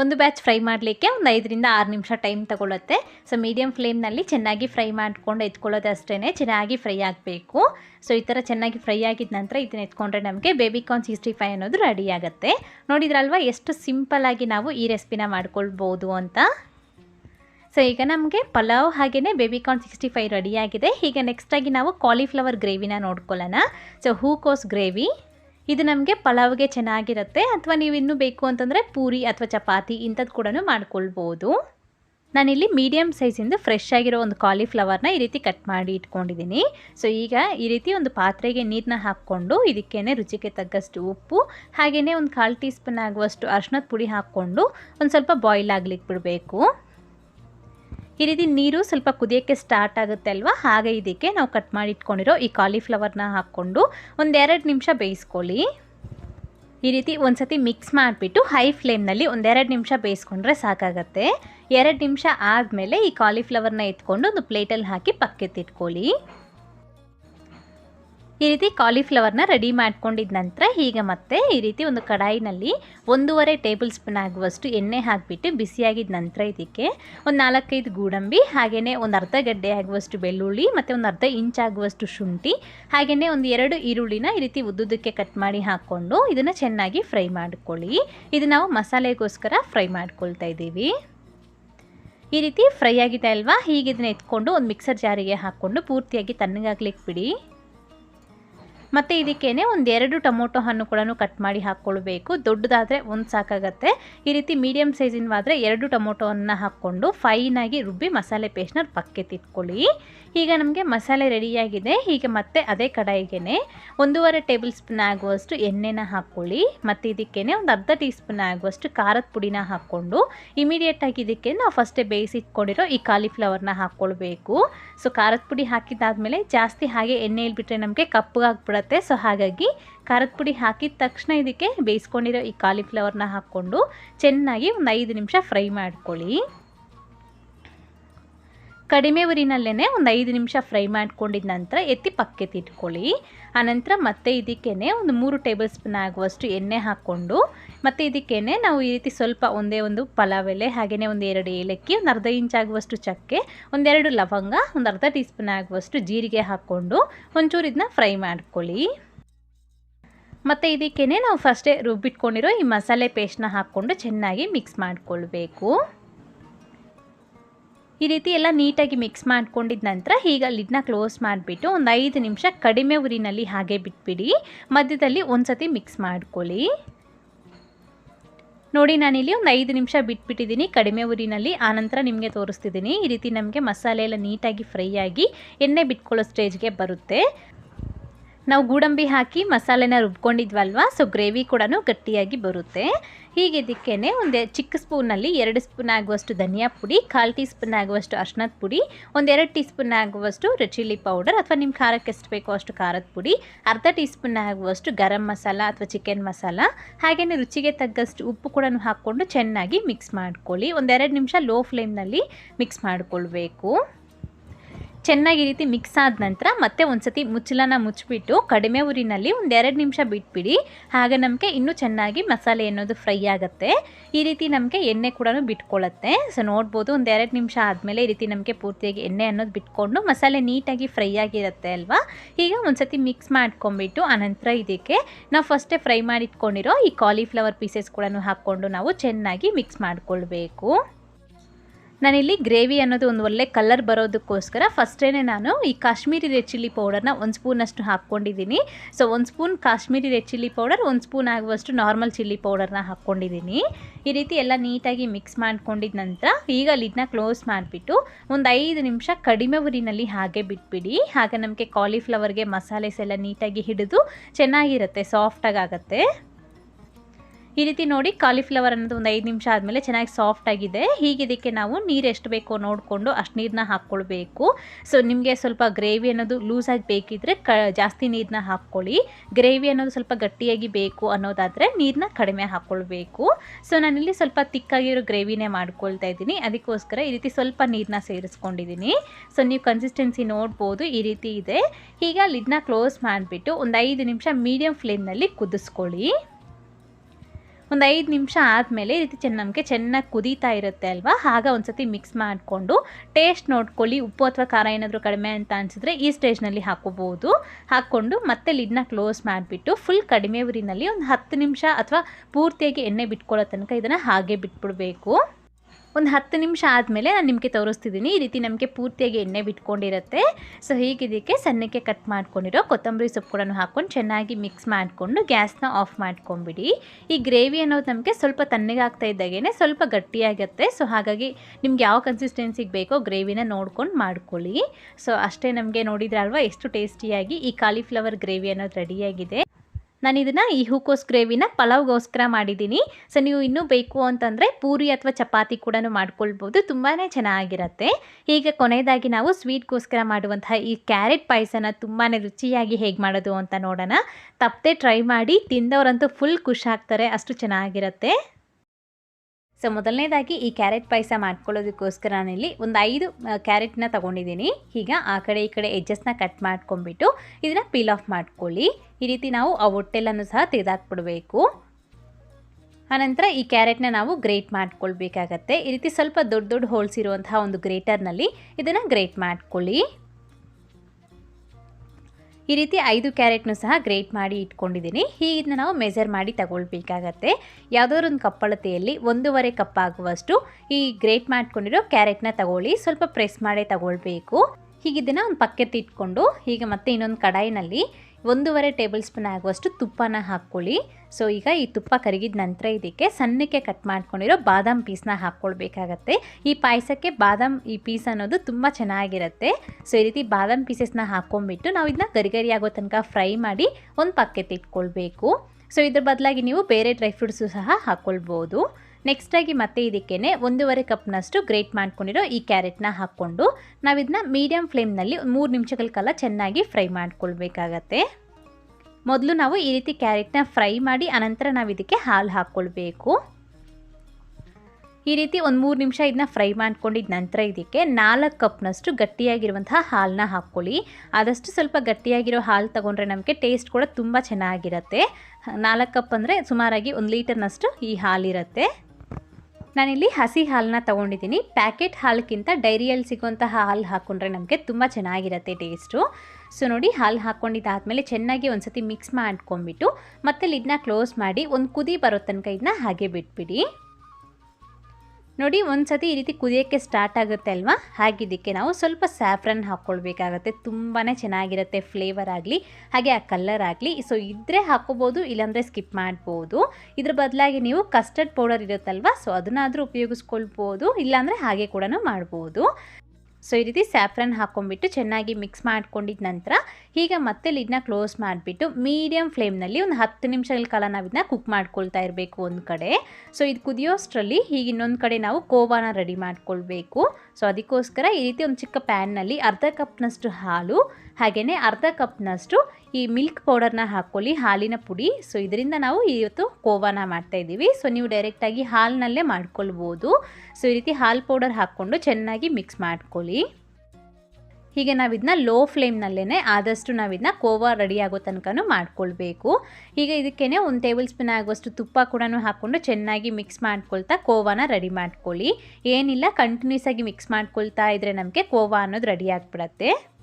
ಒಂದು ಬ್ಯಾಚ್ ಫ್ರೈ ಮಾಡಲಿಕ್ಕೆ ಒಂದು ಐದರಿಂದ ಆರು ನಿಮಿಷ ಟೈಮ್ ತಗೊಳ್ಳುತ್ತೆ ಸೊ ಮೀಡಿಯಮ್ ಫ್ಲೇಮ್ನಲ್ಲಿ ಚೆನ್ನಾಗಿ ಫ್ರೈ ಮಾಡ್ಕೊಂಡು ಎತ್ಕೊಳ್ಳೋದು ಅಷ್ಟೇ ಚೆನ್ನಾಗಿ ಫ್ರೈ ಆಗಬೇಕು. ಸೊ ಈ ಥರ ಚೆನ್ನಾಗಿ ಫ್ರೈ ಆಗಿದ ನಂತರ ಇದನ್ನ ಎತ್ಕೊಂಡ್ರೆ ನಮಗೆ ಬೇಬಿ ಕಾರ್ನ್ ಸಿಕ್ಸ್ಟಿ ಫೈವ್ ಅನ್ನೋದು ರೆಡಿ ಆಗುತ್ತೆ. ನೋಡಿದ್ರಲ್ವ ಎಷ್ಟು ಸಿಂಪಲ್ಲಾಗಿ ನಾವು ಈ ರೆಸಿಪಿನ ಮಾಡ್ಕೊಳ್ಬೋದು ಅಂತ? ಸೊ ಈಗ ನಮಗೆ ಪಲಾವ್ ಹಾಗೆಯೇ ಬೇಬಿ ಕಾರ್ನ್ ಸಿಕ್ಸ್ಟಿ ಫೈವ್ ರೆಡಿಯಾಗಿದೆ ಈಗ ನೆಕ್ಸ್ಟಾಗಿ ನಾವು ಕಾಲಿಫ್ಲವರ್ ಗ್ರೇವಿನ ನೋಡ್ಕೊಳ್ಳೋಣ. ಸೊ ಹೂಕೋಸ್ ಗ್ರೇವಿ ಇದು ನಮಗೆ ಪಲಾವ್ಗೆ ಚೆನ್ನಾಗಿರುತ್ತೆ ಅಥವಾ ನೀವು ಇನ್ನೂ ಬೇಕು ಅಂತಂದರೆ ಪೂರಿ ಅಥವಾ ಚಪಾತಿ ಇಂಥದ್ದು ಕೂಡ ಮಾಡ್ಕೊಳ್ಬೋದು. ನಾನಿಲ್ಲಿ ಮೀಡಿಯಮ್ ಸೈಜಿಂದು ಫ್ರೆಶ್ ಆಗಿರೋ ಒಂದು ಕಾಲಿಫ್ಲವರ್ನ ಈ ರೀತಿ ಕಟ್ ಮಾಡಿ ಇಟ್ಕೊಂಡಿದ್ದೀನಿ. ಸೊ ಈಗ ಈ ರೀತಿ ಒಂದು ಪಾತ್ರೆಗೆ ನೀರನ್ನ ಹಾಕ್ಕೊಂಡು ಇದಕ್ಕೇನೆ ರುಚಿಗೆ ತಕ್ಕಷ್ಟು ಉಪ್ಪು ಹಾಗೆಯೇ ಒಂದು ಕಾಲು ಟೀ ಸ್ಪೂನ್ ಆಗುವಷ್ಟು ಅರ್ಶಿನದ ಪುಡಿ ಹಾಕ್ಕೊಂಡು ಒಂದು ಸ್ವಲ್ಪ ಬಾಯ್ಲ್ ಆಗ್ಲಿಕ್ಕೆ ಬಿಡಬೇಕು ಈ ರೀತಿ ನೀರು ಸ್ವಲ್ಪ ಕುದಿಯೋಕ್ಕೆ ಸ್ಟಾರ್ಟ್ ಆಗುತ್ತೆ ಅಲ್ವಾ? ಹಾಗೆ ಇದಕ್ಕೆ ನಾವು ಕಟ್ ಮಾಡಿ ಇಟ್ಕೊಂಡಿರೋ ಈ ಕಾಲಿಫ್ಲವರ್ನ ಹಾಕ್ಕೊಂಡು ಒಂದೆರಡು ನಿಮಿಷ ಬೇಯಿಸ್ಕೊಳ್ಳಿ. ಈ ರೀತಿ ಒಂದ್ಸತಿ ಮಿಕ್ಸ್ ಮಾಡಿಬಿಟ್ಟು ಹೈ ಫ್ಲೇಮ್ನಲ್ಲಿ ಒಂದೆರಡು ನಿಮಿಷ ಬೇಯಿಸ್ಕೊಂಡ್ರೆ ಸಾಕಾಗತ್ತೆ. ಎರಡು ನಿಮಿಷ ಆದಮೇಲೆ ಈ ಕಾಲಿಫ್ಲವರ್ನ ಎತ್ಕೊಂಡು ಒಂದು ಪ್ಲೇಟಲ್ಲಿ ಹಾಕಿ ಪಕ್ಕೆತ್ತಿಟ್ಕೊಳ್ಳಿ. ಈ ರೀತಿ ಕಾಲಿಫ್ಲವರ್ನ ರೆಡಿ ಮಾಡ್ಕೊಂಡಿದ ನಂತರ ಈಗ ಮತ್ತೆ ಈ ರೀತಿ ಒಂದು ಕಡಾಯಿನಲ್ಲಿ ಒಂದೂವರೆ ಟೇಬಲ್ ಸ್ಪೂನ್ ಆಗುವಷ್ಟು ಎಣ್ಣೆ ಹಾಕಿಬಿಟ್ಟು ಬಿಸಿಯಾಗಿದ್ದ ನಂತರ ಇದಕ್ಕೆ ಒಂದು ನಾಲ್ಕೈದು ಗೋಡಂಬಿ ಹಾಗೆಯೇ ಒಂದು ಅರ್ಧ ಗಡ್ಡೆ ಆಗುವಷ್ಟು ಬೆಳ್ಳುಳ್ಳಿ ಮತ್ತು ಒಂದು ಅರ್ಧ ಇಂಚ್ ಆಗುವಷ್ಟು ಶುಂಠಿ ಹಾಗೆಯೇ ಒಂದು ಎರಡು ಈರುಳ್ಳಿನ ಈ ರೀತಿ ಉದ್ದುದಕ್ಕೆ ಕಟ್ ಮಾಡಿ ಹಾಕ್ಕೊಂಡು ಇದನ್ನು ಚೆನ್ನಾಗಿ ಫ್ರೈ ಮಾಡ್ಕೊಳ್ಳಿ. ಇದು ನಾವು ಮಸಾಲೆಗೋಸ್ಕರ ಫ್ರೈ ಮಾಡ್ಕೊಳ್ತಾ ಇದ್ದೀವಿ. ಈ ರೀತಿ ಫ್ರೈ ಆಗಿದೆ ಅಲ್ವಾ ಹೀಗೆ ಎತ್ಕೊಂಡು ಒಂದು ಮಿಕ್ಸರ್ ಜಾರಿಗೆ ಹಾಕ್ಕೊಂಡು ಪೂರ್ತಿಯಾಗಿ ತಣ್ಣಗಾಗ್ಲಿಕ್ಕೆ ಬಿಡಿ. ಮತ್ತು ಇದಕ್ಕೇನೆ ಒಂದೆರಡು ಟೊಮೊಟೊ ಹಣ್ಣು ಕೂಡ ಕಟ್ ಮಾಡಿ ಹಾಕ್ಕೊಳ್ಬೇಕು. ದೊಡ್ಡದಾದರೆ ಒಂದು ಸಾಕಾಗತ್ತೆ. ಈ ರೀತಿ ಮೀಡಿಯಮ್ ಸೈಜಿನವಾದರೆ ಎರಡು ಟೊಮೊಟೊವನ್ನು ಹಾಕ್ಕೊಂಡು ಫೈನಾಗಿ ರುಬ್ಬಿ ಮಸಾಲೆ ಪೇಸ್ಟ್ನ ಪಕ್ಕೆ ತಿಟ್ಕೊಳ್ಳಿ ಈಗ ನಮಗೆ ಮಸಾಲೆ ರೆಡಿಯಾಗಿದೆ ಈಗ ಮತ್ತೆ ಅದೇ ಕಡಾಯಿಗೆ ಒಂದೂವರೆ ಟೇಬಲ್ ಸ್ಪೂನ್ ಆಗುವಷ್ಟು ಎಣ್ಣೆನ ಹಾಕ್ಕೊಳ್ಳಿ ಮತ್ತು ಇದಕ್ಕೇನೆ ಒಂದು ಅರ್ಧ ಟೀ ಸ್ಪೂನ್ ಆಗುವಷ್ಟು ಖಾರದ ಪುಡಿನ ಹಾಕ್ಕೊಂಡು ಇಮಿಡಿಯೇಟಾಗಿ ಇದಕ್ಕೆ ನಾವು ಫಸ್ಟೇ ಬೇಯಿಸಿಟ್ಕೊಂಡಿರೋ ಈ ಕಾಲಿಫ್ಲವರ್ನ ಹಾಕ್ಕೊಳ್ಬೇಕು ಸೊ ಖಾರದ ಪುಡಿ ಹಾಕಿದ್ದಾದಮೇಲೆ ಜಾಸ್ತಿ ಹಾಗೆ ಎಣ್ಣೆ ಬಿಟ್ಟರೆ ನಮಗೆ ಕಪ್ಪಗಾಗ್ಬಿಡತ್ತೆ ಸೊ ಹಾಗಾಗಿ ಖಾರದ ಪುಡಿ ಹಾಕಿದ ತಕ್ಷಣ ಇದಕ್ಕೆ ಬೇಯಿಸ್ಕೊಂಡಿರೋ ಈ ಕಾಲಿಫ್ಲವರ್ನ ಹಾಕ್ಕೊಂಡು ಚೆನ್ನಾಗಿ ಒಂದು ಐದು ನಿಮಿಷ ಫ್ರೈ ಮಾಡ್ಕೊಳ್ಳಿ. ಕಡಿಮೆ ಉರಿನಲ್ಲೇ ಒಂದು ಐದು ನಿಮಿಷ ಫ್ರೈ ಮಾಡ್ಕೊಂಡಿದ ನಂತರ ಎತ್ತಿ ಪಕ್ಕೆತ್ತಿಟ್ಕೊಳ್ಳಿ ಆನಂತರ ಮತ್ತೆ ಇದಕ್ಕೇ ಒಂದು ಮೂರು ಟೇಬಲ್ ಸ್ಪೂನ್ ಆಗುವಷ್ಟು ಎಣ್ಣೆ ಹಾಕ್ಕೊಂಡು, ಮತ್ತು ಇದಕ್ಕೇ ನಾವು ಈ ರೀತಿ ಸ್ವಲ್ಪ ಒಂದೇ ಒಂದು ಪಲಾವ್ ಎಲೆ ಹಾಗೆಯೇ ಒಂದು ಎರಡು ಏಲಕ್ಕಿ, ಒಂದು ಅರ್ಧ ಇಂಚ್ ಆಗುವಷ್ಟು ಚಕ್ಕೆ ಒಂದೆರಡು ಲವಂಗ, ಒಂದು ಅರ್ಧ ಟೀ ಸ್ಪೂನ್ ಆಗುವಷ್ಟು ಜೀರಿಗೆ ಹಾಕ್ಕೊಂಡು ಒಂಚೂರು ಇದನ್ನ ಫ್ರೈ ಮಾಡ್ಕೊಳ್ಳಿ. ಮತ್ತು ಇದಕ್ಕೇ ನಾವು ಫಸ್ಟೇ ರುಬ್ಬಿಟ್ಕೊಂಡಿರೋ ಈ ಮಸಾಲೆ ಪೇಸ್ಟ್ನ ಹಾಕ್ಕೊಂಡು ಚೆನ್ನಾಗಿ ಮಿಕ್ಸ್ ಮಾಡಿಕೊಳ್ಬೇಕು. ಈ ರೀತಿ ಎಲ್ಲ ನೀಟಾಗಿ ಮಿಕ್ಸ್ ಮಾಡ್ಕೊಂಡಿದ ನಂತರ ಈಗ ಲಿಡ್ನ ಕ್ಲೋಸ್ ಮಾಡಿಬಿಟ್ಟು ಒಂದು ಐದು ನಿಮಿಷ ಕಡಿಮೆ ಉರಿನಲ್ಲಿ ಹಾಗೆ ಬಿಟ್ಬಿಡಿ. ಮಧ್ಯದಲ್ಲಿ ಒಂದು ಸತಿ ಮಿಕ್ಸ್ ಮಾಡ್ಕೊಳ್ಳಿ. ನೋಡಿ ನಾನಿಲ್ಲಿ ಒಂದು ಐದು ನಿಮಿಷ ಬಿಟ್ಬಿಟ್ಟಿದ್ದೀನಿ. ಕಡಿಮೆ ಉರಿನಲ್ಲಿ ಆನಂತರ ನಿಮಗೆ ತೋರಿಸ್ತಿದ್ದೀನಿ. ಈ ರೀತಿ ನಮಗೆ ಮಸಾಲೆ ಎಲ್ಲ ನೀಟಾಗಿ ಫ್ರೈ ಆಗಿ ಎಣ್ಣೆ ಬಿಟ್ಕೊಳ್ಳೋ ಸ್ಟೇಜ್ಗೆ ಬರುತ್ತೆ. ನಾವು ಗೋಡಂಬಿ ಹಾಕಿ ಮಸಾಲೆನ ರುಬ್ಕೊಂಡಿದ್ವಲ್ವ? ಸೊ ಗ್ರೇವಿ ಕೂಡ ಗಟ್ಟಿಯಾಗಿ ಬರುತ್ತೆ. ಹೀಗೆ ಇದಕ್ಕೇ ಒಂದು ಚಿಕ್ಕ ಸ್ಪೂನಲ್ಲಿ ಎರಡು ಸ್ಪೂನ್ ಆಗುವಷ್ಟು ಧನಿಯಾ ಪುಡಿ, ಕಾಲು ಟೀ ಸ್ಪೂನ್ ಆಗುವಷ್ಟು ಅರ್ಶಿನದ ಪುಡಿ, ಒಂದೆರಡು ಟೀ ಸ್ಪೂನ್ ಆಗುವಷ್ಟು ರೆಡ್ ಚಿಲ್ಲಿ ಪೌಡರ್ ಅಥವಾ ನಿಮ್ಮ ಖಾರಕ್ಕೆ ಎಷ್ಟು ಬೇಕೋ ಅಷ್ಟು ಖಾರದ ಪುಡಿ, ಅರ್ಧ ಟೀ ಸ್ಪೂನ್ ಆಗುವಷ್ಟು ಗರಂ ಮಸಾಲ ಅಥವಾ ಚಿಕನ್ ಮಸಾಲ ಹಾಗೆಯೇ ರುಚಿಗೆ ತಗ್ಗಷ್ಟು ಉಪ್ಪು ಕೂಡ ಹಾಕ್ಕೊಂಡು ಚೆನ್ನಾಗಿ ಮಿಕ್ಸ್ ಮಾಡ್ಕೊಳ್ಳಿ. ಒಂದೆರಡು ನಿಮಿಷ ಲೋ ಫ್ಲೇಮ್ನಲ್ಲಿ ಮಿಕ್ಸ್ ಮಾಡಿಕೊಳ್ಬೇಕು. ಚೆನ್ನಾಗಿ ರೀತಿ ಮಿಕ್ಸ್ ಆದ ನಂತರ ಮತ್ತೆ ಒಂದು ಸತಿ ಮುಚ್ಚಲನ ಮುಚ್ಚಿಬಿಟ್ಟು ಕಡಿಮೆ ಉರಿನಲ್ಲಿ ಒಂದೆರಡು ನಿಮಿಷ ಬಿಟ್ಬಿಡಿ. ಹಾಗೆ ನಮಗೆ ಇನ್ನೂ ಚೆನ್ನಾಗಿ ಮಸಾಲೆ ಅನ್ನೋದು ಫ್ರೈ ಆಗುತ್ತೆ. ಈ ರೀತಿ ನಮಗೆ ಎಣ್ಣೆ ಕೂಡ ಬಿಟ್ಕೊಳ್ಳುತ್ತೆ ಸೊ ನೋಡ್ಬೋದು ಒಂದೆರಡು ನಿಮಿಷ ಆದಮೇಲೆ ಈ ರೀತಿ ನಮಗೆ ಪೂರ್ತಿಯಾಗಿ ಎಣ್ಣೆ ಅನ್ನೋದು ಬಿಟ್ಕೊಂಡು ಮಸಾಲೆ ನೀಟಾಗಿ ಫ್ರೈ ಆಗಿರುತ್ತೆ ಅಲ್ವಾ? ಈಗ ಒಂದು ಸತಿ ಮಿಕ್ಸ್ ಮಾಡ್ಕೊಂಬಿಟ್ಟು ಆನಂತರ ಇದಕ್ಕೆ ನಾವು ಫಸ್ಟೇ ಫ್ರೈ ಮಾಡಿಟ್ಕೊಂಡಿರೋ ಈ ಕಾಲಿಫ್ಲವರ್ ಪೀಸಸ್ ಕೂಡ ಹಾಕ್ಕೊಂಡು ನಾವು ಚೆನ್ನಾಗಿ ಮಿಕ್ಸ್ ಮಾಡಿಕೊಳ್ಬೇಕು. ನಾನಿಲ್ಲಿ ಗ್ರೇವಿ ಅನ್ನೋದು ಒಂದು ಒಳ್ಳೆ ಕಲರ್ ಬರೋದಕ್ಕೋಸ್ಕರ ಫಸ್ಟೇ ನಾನು ಈ ಕಾಶ್ಮೀರಿ ರೆಡ್ ಚಿಲ್ಲಿ ಪೌಡರ್ನ ಒಂದು ಸ್ಪೂನಷ್ಟು ಹಾಕ್ಕೊಂಡಿದ್ದೀನಿ. ಸೊ ಒಂದು spoon Kashmiri red chilli powder ಒಂದು ಸ್ಪೂನ್ ಆಗುವಷ್ಟು ನಾರ್ಮಲ್ ಚಿಲ್ಲಿ ಪೌಡರ್ನ ಹಾಕ್ಕೊಂಡಿದ್ದೀನಿ. ಈ ರೀತಿ ಎಲ್ಲ ನೀಟಾಗಿ ಮಿಕ್ಸ್ ಮಾಡ್ಕೊಂಡಿದ್ದ ನಂತರ ಈಗ ಲಿಡ್ನ ಕ್ಲೋಸ್ ಮಾಡಿಬಿಟ್ಟು ಒಂದು ಐದು ನಿಮಿಷ ಕಡಿಮೆ ಉರಿನಲ್ಲಿ ಹಾಗೆ ಬಿಟ್ಬಿಡಿ. ಹಾಗೆ ನಮಗೆ ಕಾಲಿಫ್ಲವರ್ಗೆ ಮಸಾಲೆಸ್ ಎಲ್ಲ ನೀಟಾಗಿ ಹಿಡಿದು ಚೆನ್ನಾಗಿರುತ್ತೆ ಸಾಫ್ಟಾಗಿ ಆಗುತ್ತೆ. ಈ ರೀತಿ ನೋಡಿ ಕಾಲಿಫ್ಲವರ್ ಅನ್ನೋದು ಒಂದು ಐದು ನಿಮಿಷ ಆದಮೇಲೆ ಚೆನ್ನಾಗಿ ಸಾಫ್ಟ್ ಆಗಿದೆ. ಹೀಗೆ ಇದಕ್ಕೆ ನಾವು ನೀರು ಎಷ್ಟು ಬೇಕೋ ನೋಡಿಕೊಂಡು ಅಷ್ಟು ನೀರನ್ನ ಹಾಕ್ಕೊಳ್ಬೇಕು. ಸೊ ನಿಮಗೆ ಸ್ವಲ್ಪ ಗ್ರೇವಿ ಅನ್ನೋದು ಲೂಸಾಗಿ ಬೇಕಿದ್ರೆ ಕ, ಜಾಸ್ತಿ ನೀರನ್ನ ಹಾಕ್ಕೊಳ್ಳಿ. ಗ್ರೇವಿ ಅನ್ನೋದು ಸ್ವಲ್ಪ ಗಟ್ಟಿಯಾಗಿ ಬೇಕು ಅನ್ನೋದಾದರೆ ನೀರನ್ನ ಕಡಿಮೆ ಹಾಕ್ಕೊಳ್ಬೇಕು. ಸೊ ನಾನಿಲ್ಲಿ ಸ್ವಲ್ಪ ತಿಕ್ಕಾಗಿರೋ ಗ್ರೇವಿನೇ ಮಾಡ್ಕೊಳ್ತಾ ಇದ್ದೀನಿ. ಅದಕ್ಕೋಸ್ಕರ ಈ ರೀತಿ ಸ್ವಲ್ಪ ನೀರನ್ನ ಸೇರಿಸ್ಕೊಂಡಿದ್ದೀನಿ. ಸೊ ನೀವು ಕನ್ಸಿಸ್ಟೆನ್ಸಿ ನೋಡ್ಬೋದು, ಈ ರೀತಿ ಇದೆ. ಈಗ ಲಿಡ್ನ ಕ್ಲೋಸ್ ಮಾಡಿಬಿಟ್ಟು ಒಂದು ಐದು ನಿಮಿಷ ಮೀಡಿಯಂ ಫ್ಲೇಮ್ನಲ್ಲಿ ಕುದಿಸ್ಕೊಳ್ಳಿ. ಒಂದು ಐದು ನಿಮಿಷ ಆದಮೇಲೆ ಈ ರೀತಿ ನಮಗೆ ಚೆನ್ನಾಗಿ ಕುದೀತಾ ಇರುತ್ತೆ ಅಲ್ವಾ? ಆಗ ಒಂದು ಸತಿ ಮಿಕ್ಸ್ ಮಾಡಿಕೊಂಡು ಟೇಸ್ಟ್ ನೋಡ್ಕೊಳ್ಳಿ. ಉಪ್ಪು ಅಥವಾ ಖಾರ ಏನಾದರೂ ಕಡಿಮೆ ಅಂತ ಅನಿಸಿದ್ರೆ ಈ ಸ್ಟೇಜ್ನಲ್ಲಿ ಹಾಕೋಬೋದು ಹಾಕ್ಕೊಂಡು ಮತ್ತೆ ಲಿಡ್ನ ಕ್ಲೋಸ್ ಮಾಡಿಬಿಟ್ಟು ಫುಲ್ ಕಡಿಮೆ ಉರಿನಲ್ಲಿ ಒಂದು ಹತ್ತು ನಿಮಿಷ ಅಥವಾ ಪೂರ್ತಿಯಾಗಿ ಎಣ್ಣೆ ಬಿಟ್ಕೊಳ್ಳೋ ತನಕ ಇದನ್ನು ಹಾಗೆ ಬಿಟ್ಬಿಡಬೇಕು. ಒಂದು ಹತ್ತು ನಿಮಿಷ ಆದಮೇಲೆ ನಾನು ನಿಮಗೆ ತೋರಿಸ್ತಿದ್ದೀನಿ. ಈ ರೀತಿ ನಮಗೆ ಪೂರ್ತಿಯಾಗಿ ಎಣ್ಣೆ ಬಿಟ್ಕೊಂಡಿರುತ್ತೆ. ಸೊ ಹೀಗೆ ಇದಕ್ಕೆ ಸಣ್ಣಕ್ಕೆ ಕಟ್ ಮಾಡ್ಕೊಂಡಿರೋ ಕೊತ್ತಂಬರಿ ಸೊಪ್ಪು ಕೂಡ ಹಾಕ್ಕೊಂಡು ಚೆನ್ನಾಗಿ ಮಿಕ್ಸ್ ಮಾಡಿಕೊಂಡು ಗ್ಯಾಸ್ನ ಆಫ್ ಮಾಡ್ಕೊಂಬಿಡಿ. ಈ ಗ್ರೇವಿ ಅನ್ನೋದು ನಮಗೆ ಸ್ವಲ್ಪ ತಣ್ಣಗಾಗ್ತಾ ಇದ್ದಾಗೇ ಸ್ವಲ್ಪ ಗಟ್ಟಿಯಾಗುತ್ತೆ. ಸೊ ಹಾಗಾಗಿ ನಿಮ್ಗೆ ಯಾವ ಕನ್ಸಿಸ್ಟೆನ್ಸಿಗೆ ಬೇಕೋ ಗ್ರೇವಿನ ನೋಡ್ಕೊಂಡು ಮಾಡ್ಕೊಳ್ಳಿ. ಸೊ ಅಷ್ಟೇ ನಮಗೆ ನೋಡಿದ್ರಲ್ವಾ, ಎಷ್ಟು ಟೇಸ್ಟಿಯಾಗಿ ಈ ಕಾಲಿಫ್ಲವರ್ ಗ್ರೇವಿ ಅನ್ನೋದು ರೆಡಿಯಾಗಿದೆ ನಾನು ಇದನ್ನು ಈ ಹೂಕೋಸ್ ಗ್ರೇವಿನ ಪಲಾವ್ಗೋಸ್ಕರ ಮಾಡಿದ್ದೀನಿ. ಸೊ, ನೀವು ಇನ್ನೂ ಬೇಕು ಅಂತಂದರೆ ಪೂರಿ ಅಥವಾ ಚಪಾತಿ ಕೂಡ ಮಾಡ್ಕೊಳ್ಬೋದು. ತುಂಬಾ ಚೆನ್ನಾಗಿರುತ್ತೆ. ಈಗ ಕೊನೆಯದಾಗಿ ನಾವು ಸ್ವೀಟ್ಗೋಸ್ಕರ ಮಾಡುವಂತಹ ಈ ಕ್ಯಾರೆಟ್ ಪಾಯಸನ ತುಂಬಾ ರುಚಿಯಾಗಿ ಹೇಗೆ ಮಾಡೋದು ಅಂತ ನೋಡೋಣ. ತಪ್ಪದೆ ಟ್ರೈ ಮಾಡಿ ತಿಂದವರಂತೂ ಫುಲ್ ಖುಷಿ ಆಗ್ತಾರೆ. ಅಷ್ಟು ಚೆನ್ನಾಗಿರುತ್ತೆ. ಸೊ ಮೊದಲನೇದಾಗಿ ಈ ಕ್ಯಾರೆಟ್ ಪಾಯಸ ಮಾಡ್ಕೊಳ್ಳೋದಕ್ಕೋಸ್ಕರ ನಾನಿಲ್ಲಿ ಒಂದು ಐದು ಕ್ಯಾರೆಟ್ನ ತೊಗೊಂಡಿದ್ದೀನಿ. ಈಗ ಆ ಕಡೆ ಈ ಕಡೆ ಎಜ್ಜಸ್ನ ಕಟ್ ಮಾಡ್ಕೊಂಬಿಟ್ಟು ಇದನ್ನು ಪೀಲ್ ಆಫ್ ಮಾಡ್ಕೊಳ್ಳಿ. ಈ ರೀತಿ ನಾವು ಆ ಹೊಟ್ಟೆಲನ್ನು ಸಹ ತೆಗೆದಾಕ್ಬಿಡಬೇಕು. ಆನಂತರ ಈ ಕ್ಯಾರೆಟ್ನ ನಾವು ಗ್ರೇಟ್ ಮಾಡ್ಕೊಳ್ಬೇಕಾಗತ್ತೆ. ಈ ರೀತಿ ಸ್ವಲ್ಪ ದೊಡ್ಡ ದೊಡ್ಡ ಹೋಲ್ಸ್ ಇರುವಂತಹ ಒಂದು ಗ್ರೇಟರ್ನಲ್ಲಿ ಇದನ್ನು ಗ್ರೇಟ್ ಮಾಡ್ಕೊಳ್ಳಿ. ಈ ರೀತಿ ಐದು ಕ್ಯಾರೆಟ್ನು ಸಹ ಗ್ರೇಟ್ ಮಾಡಿ ಇಟ್ಕೊಂಡಿದ್ದೀನಿ. ಹೀಗಿನ ನಾವು ಮೆಜರ್ ಮಾಡಿ ತಗೊಳ್ಬೇಕಾಗತ್ತೆ. ಯಾವುದಾದ್ರು ಒಂದು ಕಪ್ಪಳತೆಯಲ್ಲಿ ಒಂದೂವರೆ ಕಪ್ ಆಗುವಷ್ಟು ಈ ಗ್ರೇಟ್ ಮಾಡ್ಕೊಂಡಿರೋ ಕ್ಯಾರೆಟ್ನ ತಗೊಳ್ಳಿ. ಸ್ವಲ್ಪ ಪ್ರೆಸ್ ಮಾಡೇ ತಗೊಳ್ಬೇಕು. ಹೀಗಿದ್ದನ್ನು ಒಂದು ಪಕ್ಕಕ್ಕೆ ಇಟ್ಕೊಂಡು, ಈಗ ಮತ್ತೆ ಇನ್ನೊಂದು ಕಡಾಯಿನಲ್ಲಿ ಒಂದೂವರೆ ಟೇಬಲ್ ಸ್ಪೂನ್ ಆಗುವಷ್ಟು ತುಪ್ಪನ ಹಾಕ್ಕೊಳ್ಳಿ. ಸೊ, ಈಗ ಈ ತುಪ್ಪ ಕರಗಿದ ನಂತರ ಇದಕ್ಕೆ ಸಣ್ಣಕ್ಕೆ ಕಟ್ ಮಾಡ್ಕೊಂಡಿರೋ ಬಾದಾಮ್ ಪೀಸ್ನ ಹಾಕ್ಕೊಳ್ಬೇಕಾಗತ್ತೆ. ಈ ಪಾಯಸಕ್ಕೆ ಬಾದಾಮ್ ಈ ಪೀಸ್ ಅನ್ನೋದು ತುಂಬ ಚೆನ್ನಾಗಿರುತ್ತೆ. ಸೊ, ಈ ರೀತಿ ಬಾದಾಮ್ ಪೀಸಸ್ನ ಹಾಕ್ಕೊಂಡ್ಬಿಟ್ಟು ನಾವು ಇದನ್ನ ಗರಿಗರಿ ಆಗೋ ತನಕ ಫ್ರೈ ಮಾಡಿ ಒಂದು ಪಕ್ಕೆ ತಿಟ್ಕೊಳ್ಬೇಕು ಸೊ, ಇದ್ರ ಬದಲಾಗಿ ನೀವು ಬೇರೆ ಡ್ರೈ ಫ್ರೂಟ್ಸು ಸಹ ಹಾಕ್ಕೊಳ್ಬೋದು. ನೆಕ್ಸ್ಟಾಗಿ ಮತ್ತೆ ಇದಕ್ಕೇ ಒಂದೂವರೆ ಕಪ್ನಷ್ಟು ಗ್ರೇಟ್ ಮಾಡ್ಕೊಂಡಿರೋ ಈ ಕ್ಯಾರೆಟ್ನ ಹಾಕ್ಕೊಂಡು ನಾವಿದನ್ನ ಮೀಡಿಯಮ್ ಫ್ಲೇಮ್ನಲ್ಲಿ ಮೂರು ನಿಮಿಷಗಳ ಕಾಲ ಚೆನ್ನಾಗಿ ಫ್ರೈ ಮಾಡ್ಕೊಳ್ಬೇಕಾಗತ್ತೆ. ಮೊದಲು ನಾವು ಈ ರೀತಿ ಕ್ಯಾರೆಟ್ನ ಫ್ರೈ ಮಾಡಿ ಅನಂತರ ನಾವು ಇದಕ್ಕೆ ಹಾಲು ಹಾಕ್ಕೊಳ್ಬೇಕು ಈ ರೀತಿ ಒಂದು ಮೂರು ನಿಮಿಷ ಇದನ್ನ ಫ್ರೈ ಮಾಡ್ಕೊಂಡಿದ್ದ ನಂತರ ಇದಕ್ಕೆ ನಾಲ್ಕು ಕಪ್ನಷ್ಟು ಗಟ್ಟಿಯಾಗಿರುವಂತಹ ಹಾಲನ್ನ ಹಾಕ್ಕೊಳ್ಳಿ. ಆದಷ್ಟು ಸ್ವಲ್ಪ ಗಟ್ಟಿಯಾಗಿರೋ ಹಾಲು ತಗೊಂಡ್ರೆ ನಮಗೆ ಟೇಸ್ಟ್ ಕೂಡ ತುಂಬ ಚೆನ್ನಾಗಿರುತ್ತೆ. ನಾಲ್ಕು ಕಪ್ ಅಂದರೆ ಸುಮಾರಾಗಿ ಒಂದು ಲೀಟರ್ನಷ್ಟು ಈ ಹಾಲಿರುತ್ತೆ ನಾನಿಲ್ಲಿ ಹಸಿ ಹಾಲನ್ನ ತಗೊಂಡಿದ್ದೀನಿ. ಪ್ಯಾಕೆಟ್ ಹಾಲಕ್ಕಿಂತ ಡೈರಿಯಲ್ಲಿ ಸಿಗುವಂತಹ ಹಾಲು ಹಾಕೊಂಡ್ರೆ ನಮಗೆ ತುಂಬ ಚೆನ್ನಾಗಿರುತ್ತೆ ಟೇಸ್ಟು. ಸೊ ನೋಡಿ, ಹಾಲು ಹಾಕ್ಕೊಂಡಿದ್ದಾದಮೇಲೆ ಚೆನ್ನಾಗಿ ಒಂದು ಸತಿ ಮಿಕ್ಸ್ ಮಾಡ್ಕೊಂಬಿಟ್ಟು ಮತ್ತೆ ಲಿಡ್ನ ಕ್ಲೋಸ್ ಮಾಡಿ ಒಂದು ಕುದಿ ಬರೋ ತನಕ ಇದನ್ನ ಹಾಗೆ ಬಿಟ್ಬಿಡಿ. ನೋಡಿ ಒಂದು ಸತಿ ಈ ರೀತಿ ಕುದಿಯೋಕ್ಕೆ ಸ್ಟಾರ್ಟ್ ಆಗುತ್ತೆ ಅಲ್ವಾ? ಹಾಗಿದ್ದಕ್ಕೆ ನಾವು ಸ್ವಲ್ಪ ಸ್ಯಾಫ್ರನ್ ಹಾಕ್ಕೊಳ್ಬೇಕಾಗತ್ತೆ. ತುಂಬಾ ಚೆನ್ನಾಗಿರುತ್ತೆ ಫ್ಲೇವರ್ ಆಗಲಿ, ಹಾಗೆ ಆ ಕಲರ್ ಆಗಲಿ. ಸೊ ಇದ್ದರೆ ಹಾಕೋಬೋದು ಇಲ್ಲಾಂದರೆ ಸ್ಕಿಪ್ ಮಾಡ್ಬೋದು. ಇದ್ರ ಬದಲಾಗಿ ನೀವು ಕಸ್ಟರ್ಡ್ ಪೌಡರ್ ಇರುತ್ತಲ್ವ ಸೊ ಅದನ್ನಾದರೂ ಉಪಯೋಗಿಸ್ಕೊಳ್ಬೋದು, ಇಲ್ಲಾಂದರೆ ಹಾಗೆ ಕೂಡ ಮಾಡ್ಬೋದು. ಸೊ ಈ ರೀತಿ ಸ್ಯಾಫ್ರನ್ ಹಾಕ್ಕೊಂಬಿಟ್ಟು ಚೆನ್ನಾಗಿ ಮಿಕ್ಸ್ ಮಾಡ್ಕೊಂಡಿದ್ದ ನಂತರ ಈಗ ಮತ್ತೆ ಲಿಡ್ನ ಕ್ಲೋಸ್ ಮಾಡಿಬಿಟ್ಟು ಮೀಡಿಯಮ್ ಫ್ಲೇಮ್ನಲ್ಲಿ ಒಂದು ಹತ್ತು ನಿಮಿಷಗಳ ಕಾಲ ನಾವು ಇದನ್ನ ಕುಕ್ ಮಾಡ್ಕೊಳ್ತಾ ಇರಬೇಕು ಒಂದು ಕಡೆ. ಸೊ ಇದು ಕುದಿಯೋಷ್ಟರಲ್ಲಿ ಹೀಗೆ ಇನ್ನೊಂದು ಕಡೆ ನಾವು ಕೋವಾನ ರೆಡಿ ಮಾಡ್ಕೊಳ್ಬೇಕು. ಸೊ ಅದಕ್ಕೋಸ್ಕರ ಈ ರೀತಿ ಒಂದು ಚಿಕ್ಕ ಪ್ಯಾನ್ನಲ್ಲಿ ಅರ್ಧ ಕಪ್ನಷ್ಟು ಹಾಲು ಹಾಗೆಯೇ ಅರ್ಧ ಕಪ್ನಷ್ಟು ಈ ಮಿಲ್ಕ್ ಪೌಡರ್ನ ಹಾಕ್ಕೊಳ್ಳಿ, ಹಾಲಿನ ಪುಡಿ. ಸೊ ಇದರಿಂದ ನಾವು ಇವತ್ತು ಕೋವಾನ ಮಾಡ್ತಾ ಇದ್ದೀವಿ. ಸೊ ನೀವು ಡೈರೆಕ್ಟಾಗಿ ಹಾಲಿನಲ್ಲೇ ಮಾಡ್ಕೊಳ್ಬೋದು. ಸೊ ಈ ರೀತಿ ಹಾಲು ಪೌಡರ್ ಹಾಕ್ಕೊಂಡು ಚೆನ್ನಾಗಿ ಮಿಕ್ಸ್ ಮಾಡ್ಕೊಳ್ಳಿ. ಹೀಗೆ ನಾವು ಇದನ್ನ ಲೋ ಫ್ಲೇಮ್ನಲ್ಲೇ ಆದಷ್ಟು ನಾವು ಇದನ್ನ ಕೋವಾ ರೆಡಿ ಆಗೋ ತನಕ ಮಾಡ್ಕೊಳ್ಬೇಕು. ಹೀಗೆ ಇದಕ್ಕೇ ಒಂದು ಟೇಬಲ್ ಸ್ಪೂನ್ ಆಗುವಷ್ಟು ತುಪ್ಪ ಕೂಡ ಹಾಕ್ಕೊಂಡು ಚೆನ್ನಾಗಿ ಮಿಕ್ಸ್ ಮಾಡ್ಕೊಳ್ತಾ ಕೋವಾನ ರೆಡಿ ಮಾಡ್ಕೊಳ್ಳಿ. ಏನಿಲ್ಲ ಕಂಟಿನ್ಯೂಸ್ ಆಗಿ ಮಿಕ್ಸ್ ಮಾಡ್ಕೊಳ್ತಾ ಇದ್ರೆ ನಮಗೆ ಕೋವಾ ಅನ್ನೋದು ರೆಡಿ ಆಗಿಬಿಡತ್ತೆ.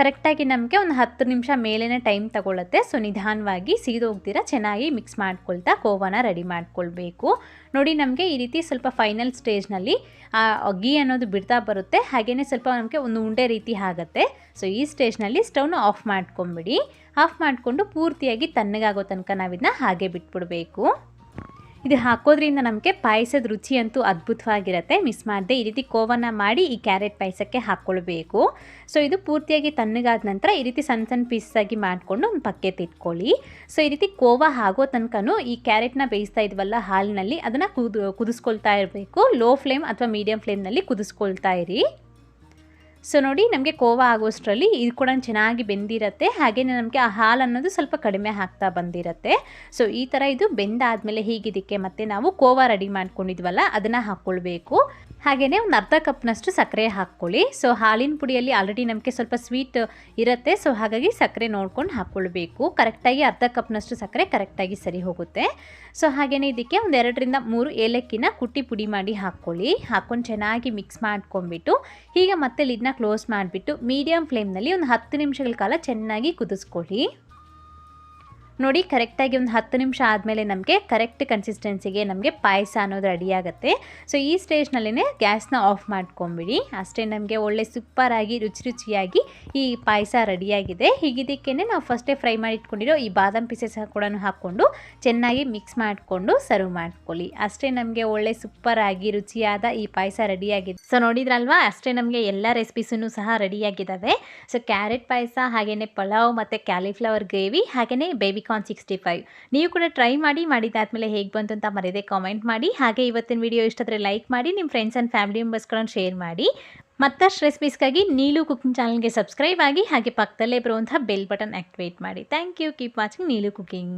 ಕರೆಕ್ಟಾಗಿ ನಮಗೆ ಒಂದು ಹತ್ತು ನಿಮಿಷ ಮೇಲೇ ಟೈಮ್ ತಗೊಳ್ಳುತ್ತೆ ಸೊ, ನಿಧಾನವಾಗಿ ಸೀದೋಗ್ದಿರ ಚೆನ್ನಾಗಿ ಮಿಕ್ಸ್ ಮಾಡ್ಕೊಳ್ತಾ ಕೋವಾನ ರೆಡಿ ಮಾಡ್ಕೊಳ್ಬೇಕು. ನೋಡಿ, ನಮಗೆ ಈ ರೀತಿ ಸ್ವಲ್ಪ ಫೈನಲ್ ಸ್ಟೇಜ್ನಲ್ಲಿ ಗೀ ಅನ್ನೋದು ಬಿಡ್ತಾ ಬರುತ್ತೆ. ಹಾಗೆಯೇ ಸ್ವಲ್ಪ ನಮಗೆ ಒಂದು ಉಂಡೆ ರೀತಿ ಆಗುತ್ತೆ. ಸೊ, ಈ ಸ್ಟೇಜ್ನಲ್ಲಿ ಸ್ಟವ್ನ ಆಫ್ ಮಾಡ್ಕೊಂಬಿಡಿ. ಆಫ್ ಮಾಡಿಕೊಂಡು ಪೂರ್ತಿಯಾಗಿ ತಣ್ಣಗಾಗೋ ತನಕ ನಾವಿದನ್ನ ಹಾಗೆ ಬಿಟ್ಬಿಡಬೇಕು. ಇದು ಹಾಕೋದ್ರಿಂದ ನಮಗೆ ಪಾಯಸದ ರುಚಿ ಅಂತೂ ಅದ್ಭುತವಾಗಿರುತ್ತೆ. ಮಿಸ್ ಮಾಡದೆ ಈ ರೀತಿ ಕೋವನ್ನ ಮಾಡಿ ಈ ಕ್ಯಾರೆಟ್ ಪಾಯಸಕ್ಕೆ ಹಾಕ್ಕೊಳ್ಬೇಕು. ಸೊ ಇದು ಪೂರ್ತಿಯಾಗಿ ತಣ್ಣಗಾದ ನಂತರ ಈ ರೀತಿ ಸಣ್ಣ ಸಣ್ಣ ಪೀಸಾಗಿ ಮಾಡಿಕೊಂಡು ಒಂದು ಪಕ್ಕೆ ಇಟ್ಕೊಳ್ಳಿ. ಸೊ ಈ ರೀತಿ ಕೋವಾ ಆಗೋ ತನಕನೂ ಈ ಕ್ಯಾರೆಟ್ನ ಬೇಯಿಸ್ತಾ ಇದ್ವಲ್ಲ ಹಾಲಿನಲ್ಲಿ ಅದನ್ನು ಕುದು, ಕುದಿಸ್ಕೊಳ್ತಾ ಇರಬೇಕು. ಲೋ ಫ್ಲೇಮ್ ಅಥವಾ ಮೀಡಿಯಂ ಫ್ಲೇಮ್ನಲ್ಲಿ ಕುದಿಸ್ಕೊಳ್ತಾ ಇರಿ. ಸೊ ನೋಡಿ ನಮಗೆ ಕೋವಾ ಆಗೋಷ್ಟರಲ್ಲಿ ಇದು ಕೂಡ ಚೆನ್ನಾಗಿ ಬೆಂದಿರುತ್ತೆ. ಹಾಗೆಯೇ ನಮಗೆ ಆ ಹಾಲು ಅನ್ನೋದು ಸ್ವಲ್ಪ ಕಡಿಮೆ ಆಗ್ತಾ ಬಂದಿರುತ್ತೆ. ಸೊ ಈ ಥರ ಇದು ಬೆಂದಾದಮೇಲೆ ಹೀಗಿದ್ದಕ್ಕೆ ಮತ್ತೆ ನಾವು ಕೋವಾ ರೆಡಿ ಮಾಡ್ಕೊಂಡಿದ್ವಲ್ಲ, ಅದನ್ನು ಹಾಕ್ಕೊಳ್ಬೇಕು ಹಾಗೆಯೇ ಒಂದು ಅರ್ಧ ಕಪ್ನಷ್ಟು ಸಕ್ಕರೆ ಹಾಕ್ಕೊಳ್ಳಿ. ಸೊ ಹಾಲಿನ ಪುಡಿಯಲ್ಲಿ ಆಲ್ರೆಡಿ ನಮಗೆ ಸ್ವಲ್ಪ ಸ್ವೀಟ್ ಇರುತ್ತೆ. ಸೊ ಹಾಗಾಗಿ ಸಕ್ಕರೆ ನೋಡ್ಕೊಂಡು ಹಾಕ್ಕೊಳ್ಬೇಕು. ಕರೆಕ್ಟಾಗಿ ಅರ್ಧ ಕಪ್ನಷ್ಟು ಸಕ್ಕರೆ ಕರೆಕ್ಟಾಗಿ ಸರಿ ಹೋಗುತ್ತೆ. ಸೊ ಹಾಗೆಯೇ ಇದಕ್ಕೆ ಒಂದು ಎರಡರಿಂದ ಮೂರು ಏಲಕ್ಕಿನ ಕುಟ್ಟಿ ಪುಡಿ ಮಾಡಿ ಹಾಕ್ಕೊಳ್ಳಿ. ಹಾಕ್ಕೊಂಡು ಚೆನ್ನಾಗಿ ಮಿಕ್ಸ್ ಮಾಡ್ಕೊಂಡ್ಬಿಟ್ಟು, ಹೀಗೆ ಮತ್ತೆ ಲಿಡ್ನ ಕ್ಲೋಸ್ ಮಾಡಿಬಿಟ್ಟು ಮೀಡಿಯಮ್ ಫ್ಲೇಮ್ನಲ್ಲಿ ಒಂದು ಹತ್ತು ನಿಮಿಷಗಳ ಕಾಲ ಚೆನ್ನಾಗಿ ಕುದಿಸ್ಕೊಳ್ಳಿ. ನೋಡಿ ಕರೆಕ್ಟಾಗಿ ಒಂದು ಹತ್ತು ನಿಮಿಷ ಆದಮೇಲೆ ನಮಗೆ ಕರೆಕ್ಟ್ ಕನ್ಸಿಸ್ಟೆನ್ಸಿಗೆ ನಮಗೆ ಪಾಯಸ ಅನ್ನೋದು ರೆಡಿಯಾಗುತ್ತೆ ಸೊ ಈ ಸ್ಟೇಜ್ನಲ್ಲೇ ಗ್ಯಾಸ್ನ ಆಫ್ ಮಾಡ್ಕೊಂಬಿಡಿ. ಅಷ್ಟೇ ನಮಗೆ ಒಳ್ಳೆ ಸೂಪರಾಗಿ ರುಚಿ ರುಚಿಯಾಗಿ ಈ ಪಾಯಸ ರೆಡಿಯಾಗಿದೆ ಹೀಗಿದ್ದಕ್ಕೇ ನಾವು ಫಸ್ಟೇ ಫ್ರೈ ಮಾಡಿ ಇಟ್ಕೊಂಡಿರೋ ಈ ಬಾದಾಮ್ ಪೀಸಸ್ ಕೂಡ ಹಾಕ್ಕೊಂಡು ಚೆನ್ನಾಗಿ ಮಿಕ್ಸ್ ಮಾಡಿಕೊಂಡು ಸರ್ವ್ ಮಾಡ್ಕೊಳ್ಳಿ. ಅಷ್ಟೇ ನಮಗೆ ಒಳ್ಳೆ ಸೂಪರಾಗಿ ರುಚಿಯಾದ ಈ ಪಾಯಸ ರೆಡಿಯಾಗಿದೆ ಸೊ ನೋಡಿದ್ರಲ್ವಾ? ಅಷ್ಟೇ ನಮಗೆ ಎಲ್ಲ ರೆಸಿಪೀಸೂ ಸಹ ರೆಡಿಯಾಗಿದ್ದಾವೆ ಸೊ ಕ್ಯಾರೆಟ್ ಪಾಯಸ ಹಾಗೆಯೇ ಪಲಾವ್ ಮತ್ತು ಕ್ಯಾಲಿಫ್ಲವರ್ ಗ್ರೇವಿ ಹಾಗೆಯೇ ಬೇಬಿ ಕಾರ್ನ್ ಸಿಕ್ಸ್ಟಿ ಫೈವ್ ನೀವು ಕೂಡ ಟ್ರೈ ಮಾಡಿ ಮಾಡಿದಾದ್ಮೇಲೆ ಹೇಗೆ ಬಂತು ಅಂತ ಮರೆಯದೆ ಕಾಮೆಂಟ್ ಮಾಡಿ. ಹಾಗೆ ಇವತ್ತಿನ ವಿಡಿಯೋ ಇಷ್ಟಾದರೆ ಲೈಕ್ ಮಾಡಿ ನಿಮ್ಮ ಫ್ರೆಂಡ್ಸ್ ಆ್ಯಂಡ್ ಫ್ಯಾಮಿಲಿ ಮೆಂಬರ್ಸ್ಗಳನ್ನು ಶೇರ್ ಮಾಡಿ. ಮತ್ತಷ್ಟು ರೆಸಿಪೀಸ್ಗಾಗಿ ನೀಲು ಕುಕಿಂಗ್ ಚಾನಲ್ಗೆ ಸಬ್ಸ್ಕ್ರೈಬ್ ಆಗಿ, ಹಾಗೆ ಪಕ್ಕದಲ್ಲೇ ಬರುವಂಥ ಬೆಲ್ ಬಟನ್ ಆ್ಯಕ್ಟಿವೇಟ್ ಮಾಡಿ. Thank you keep watching Neelu cooking